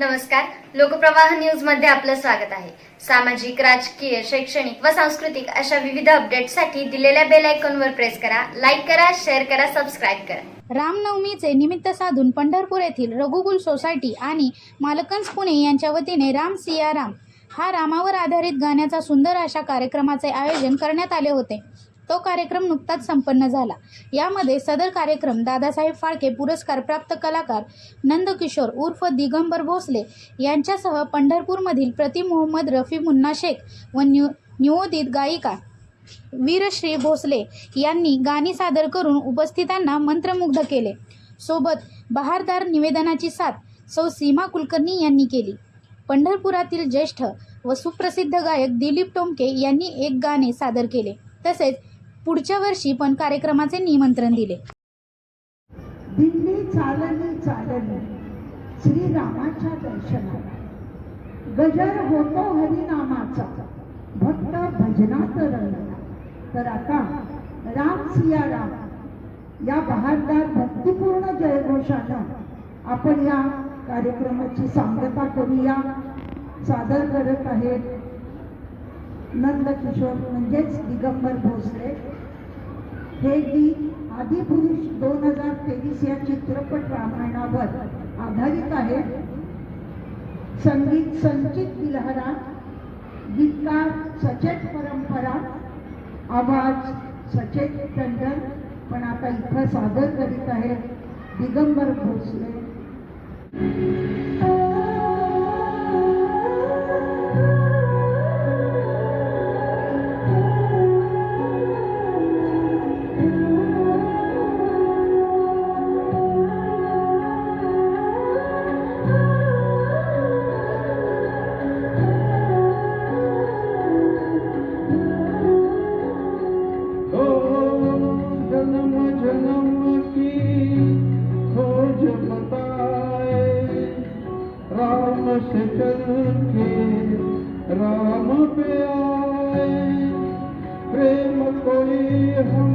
नमस्कार. लोकप्रवाह न्यूजमध्ये आपलं स्वागत आहे. सामाजिक राजकीय शैक्षणिक व सांस्कृतिक अशा विविध अपडेटसाठी दिलेल्या बेल आयकॉनवर प्रेस करा लाईक करा शेअर करा सबस्क्राईब करा. रामनवमीचे निमित्त साधून पंढरपूर येथील रघुकुल सोसायटी आणि मालकंस पुणे यांच्या वतीने राम सिया राम. हा रामावर आधारित गाण्याचा सुंदर अशा कार्यक्रमाचे आयोजन करण्यात आले होते. तो कार्यक्रम नुकताच संपन्न झाला. यामध्ये सदर कार्यक्रम दादासाहेब फाळके पुरस्कार प्राप्त कलाकार नंदकिशोर उर्फ दिगंबर भोसले यांच्यासह पंढरपूरमधील प्रति मोहम्मद रफी मुन्ना शेख व न्यू नियोदित गायिका वीरश्री भोसले यांनी गाणी सादर करून उपस्थितांना मंत्रमुग्ध केले. सोबत बहारदार निवेदनाची साथ सौ सीमा कुलकर्णी यांनी केली. पंढरपुरातील ज्येष्ठ व सुप्रसिद्ध गायक दिलीप टोमके यांनी एक गाणे सादर केले. तसेच पुढच्या वर्षी पण कार्यक्रमाचे निमंत्रण दिले. दिल्ली चालण श्री रामाच्या दर्शनाला. गजर होतो हरिनामाचा भक्त भजनात रंगला तर आता राम सिया राम या बहारदार भक्तिपूर्ण जयघोषानं आपण या कार्यक्रमाची सांगता करूया. सादर करत आहेत नंदकिशोर म्हणजेच दिगंबर भोसले. हे गीत आदिपुरुष दोन हजार तेवीस या चित्रपट रामायणावर आधारित आहे संगीत संचित बिलहरा गीतकार सचेत परंपरा आवाज सचेत टंडन पण आता इथं सादर करीत आहे दिगंबर भोसले. राम से चल के राम पे आए। प्रेम कोई हम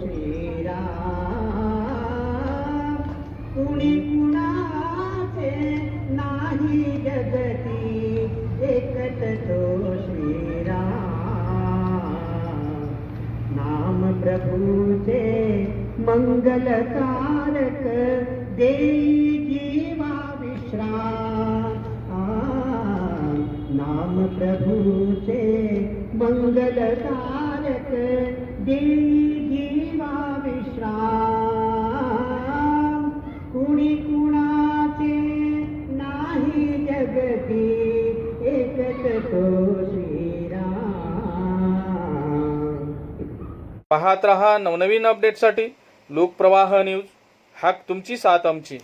षीराणा च नहि जगति एकतोषीरामप्रभुजे मङ्गलकारक देव मंगलकारक देई जीवा विश्राम कुणी कुणाचे नाही जगती एकच तो श्रीराम. पाहत रहा नवनवीन अपडेटसाठी लोकप्रवाह न्यूज. हाक तुमची साथ आमची.